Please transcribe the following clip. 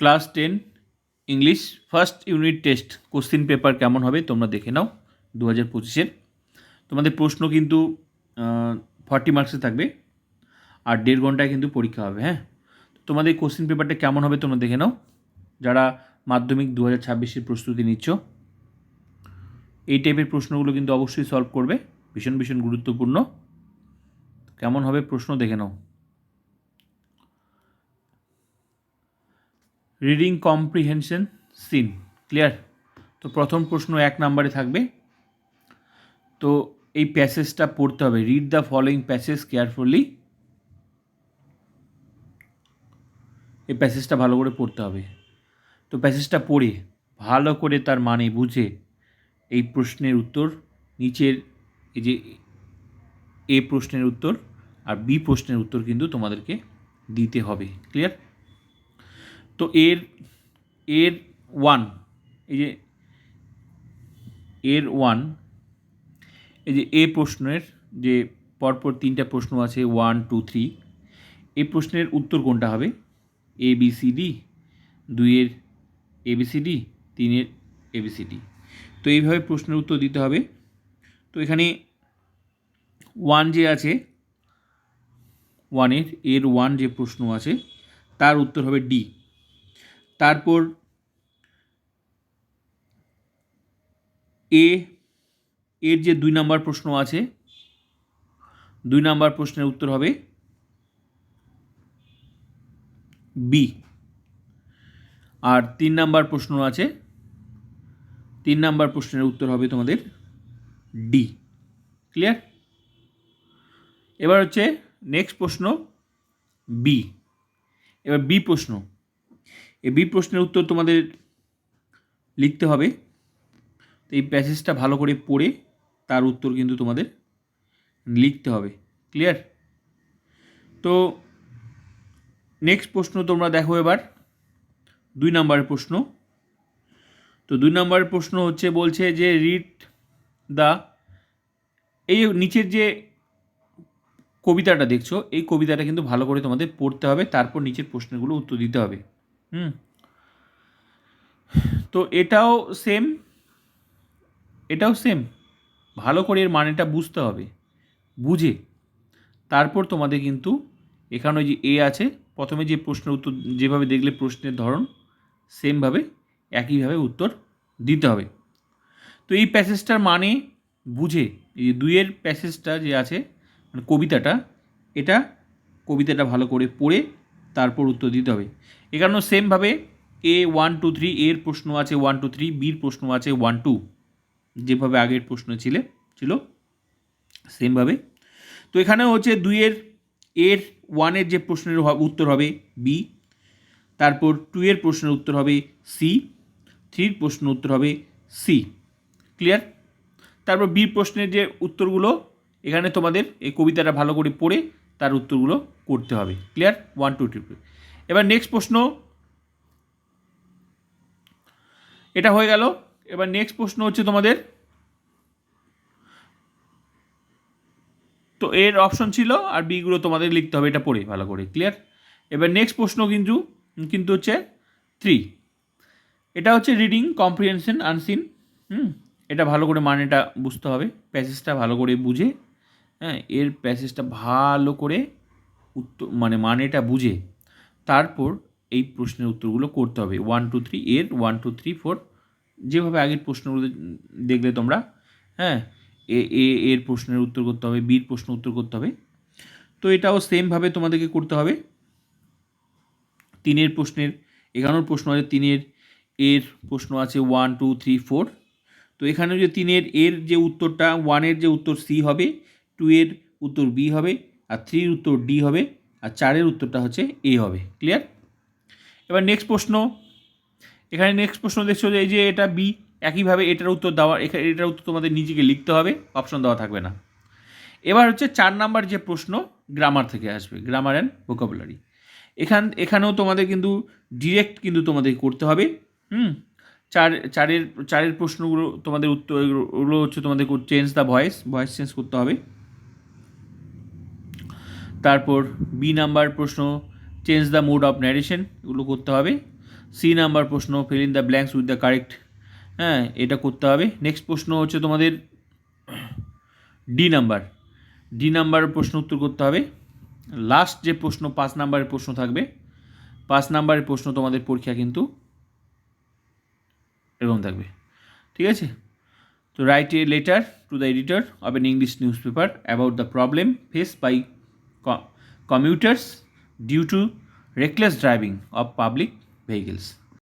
Class ten, English, first unit test, question paper কেমন হবে তোমরা দেখে নাও দু হাজার পঁচিশের। তোমাদের প্রশ্ন কিন্তু ফর্টি মার্কসে থাকবে আর দেড় ঘন্টায় কিন্তু পরীক্ষা হবে হ্যাঁ? তোমাদের কোশ্চিন পেপারটা কেমন হবে তোমরা দেখে নাও। যারা মাধ্যমিক দু হাজার ছাব্বিশের প্রস্তুতি নিচ্ছ, এই টাইপের প্রশ্নগুলো কিন্তু অবশ্যই সলভ করবে, ভীষণ ভীষণ গুরুত্বপূর্ণ। কেমন হবে প্রশ্ন দেখে নাও। Reading comprehension seen, clear? তো প্রথম প্রশ্ন এক নম্বরে থাকবে। তো এই প্যাসেজটা পড়তে হবে। Read the following passage carefully এই প্যাসেজটা ভালো করে পড়তে হবে। তো প্যাসেজটা পড়ে, ভালো করে তার মানে বুঝে এই প্রশ্নের উত্তর, নিচের এই যে এ প্রশ্নের উত্তর আর বি প্রশ্নের উত্তর কিন্তু তোমাদেরকে দিতে হবে। ক্লিয়ার তো এর এর ওয়ান এই যে এর ওয়ান এই যে এ প্রশ্নের যে পরপর তিনটা প্রশ্ন আছে ওয়ান টু থ্রি এই প্রশ্নের উত্তর কোনটা হবে? এ বি সি ডি দুইয়ের এ তিনের এ বি সি ডি তো এইভাবে প্রশ্নের উত্তর দিতে হবে। তো এখানে ওয়ান যে আছে ওয়ানের এর ওয়ান যে প্রশ্ন আছে, তার উত্তর হবে ডি তারপর এ, এর যে দুই নাম্বার প্রশ্ন আছে, দুই নাম্বার প্রশ্নের উত্তর হবে বি। আর তিন নাম্বার প্রশ্ন আছে, তিন নাম্বার প্রশ্নের উত্তর হবে তোমাদের ডি। ক্লিয়ার এবার হচ্ছে নেক্সট প্রশ্ন বি। এবার বি প্রশ্ন। এই বি প্রশ্নের উত্তর তোমাদের লিখতে হবে। তো এই প্যাসেজটা ভালো করে পড়ে তার উত্তর কিন্তু তোমাদের লিখতে হবে। ক্লিয়ার তো নেক্সট প্রশ্ন তোমরা দেখো এবার। দুই নম্বরের প্রশ্ন। তো দুই নম্বরের প্রশ্ন হচ্ছে, বলছে যে রিড দ্য এই নিচের যে কবিতাটা দেখছ, এই কবিতাটা কিন্তু ভালো করে তোমাদের পড়তে হবে। তারপর নিচের প্রশ্নগুলো উত্তর দিতে হবে। হুম। তো এটাও সেম এটাও সেম ভালো করে এর মানেটা বুঝতে হবে, বুঝে। তারপর তোমাদের কিন্তু এখানে যে এ আছে, প্রথমে যে প্রশ্নের উত্তর, যেভাবে দেখলে প্রশ্নের ধরন সেমভাবে একইভাবে উত্তর দিতে হবে। তো এই প্যাসেজটার মানে বুঝে, এই দুইয়ের প্যাসেজটা যে আছে মানে কবিতাটা, এটা কবিতাটা ভালো করে পড়ে তারপর উত্তর দিতে হবে। এখানেও সেমভাবে এ ওয়ান টু থ্রি এর প্রশ্ন আছে ওয়ান টু থ্রি বির প্রশ্ন আছে ওয়ান টু যেভাবে আগের প্রশ্ন ছিল ছিল সেমভাবে তো এখানে হচ্ছে দুইয়ের এর ওয়ানের যে প্রশ্নের উত্তর হবে বি তারপর টু এর প্রশ্নের উত্তর হবে সি থ্রির প্রশ্ন উত্তর হবে সি ক্লিয়ার তারপর বি প্রশ্নের যে উত্তরগুলো, এখানে তোমাদের এই কবিতাটা ভালো করে পড়ে, তার উত্তরগুলো করতে হবে। ক্লিয়ার ওয়ান টু টু এবার নেক্সট প্রশ্ন। এটা হয়ে গেল। এবার নেক্সট প্রশ্ন হচ্ছে তোমাদের। তো এর অপশন ছিল আর বিগুলো তোমাদের লিখতে হবে এটা পড়ে, ভালো করে। ক্লিয়ার এবার নেক্সট প্রশ্ন কিন্তু কিন্তু হচ্ছে থ্রি এটা হচ্ছে রিডিং কম্প্রিহেনশন আনসিন হুম? এটা ভালো করে মানেটা বুঝতে হবে। প্যাসেজটা ভালো করে বুঝে হ্যাঁ? এর প্যাসেজটা ভালো করে উত্তর মানে মানেটা বুঝে তারপর এই প্রশ্নের উত্তরগুলো করতে হবে। ওয়ান টু থ্রি এর ওয়ান টু থ্রি ফোর যেভাবে আগের প্রশ্নগুলো দেখলে তোমরা হ্যাঁ এ এর প্রশ্নের উত্তর করতে হবে, বির প্রশ্ন উত্তর করতে হবে। তো এটাও সেমভাবে তোমাদেরকে করতে হবে। তিনের প্রশ্নের এগারোর প্রশ্ন আছে, তিনের এর প্রশ্ন আছে ওয়ান টু থ্রি ফোর তো এখানে যে তিনের এর যে উত্তরটা ওয়ানের যে উত্তর সি হবে টু এর উত্তর বি হবে আর থ্রির উত্তর ডি হবে, আর চারের উত্তরটা হচ্ছে এ হবে। ক্লিয়ার এবার নেক্সট প্রশ্ন। এখানে নেক্সট প্রশ্ন দেখছ যে, এই যে এটা বি, একইভাবে এটার উত্তর দেওয়া এখানে এটার উত্তর তোমাদের নিজেকে লিখতে হবে অপশন দেওয়া থাকবে না। এবার হচ্ছে চার নাম্বার যে প্রশ্ন গ্রামার থেকে আসবে গ্রামার অ্যান্ড ভোকাবুলারি এখান, এখানেও তোমাদের কিন্তু ডিরেক্ট কিন্তু তোমাদের করতে হবে, হুম? চার, চারের চারের প্রশ্নগুলো তোমাদের উত্তর ওগুলো হচ্ছে তোমাদের change the voice voice change করতে হবে। তারপর বি নাম্বার প্রশ্ন change the mode of narration এগুলো করতে হবে। সি নাম্বার প্রশ্ন fill in the blanks with the correct হ্যাঁ এটা করতে হবে। নেক্সট প্রশ্ন হচ্ছে তোমাদের ডি নাম্বার। ডি নাম্বার প্রশ্ন উত্তর করতে হবে। লাস্ট যে প্রশ্ন, পাঁচ নাম্বারের প্রশ্ন থাকবে, পাঁচ নাম্বারের প্রশ্ন তোমাদের পরীক্ষা কিন্তু এরকম থাকবে। ঠিক আছে? তো right a letter to the editor of an English newspaper about the problem face by commuters due to reckless driving of public vehicles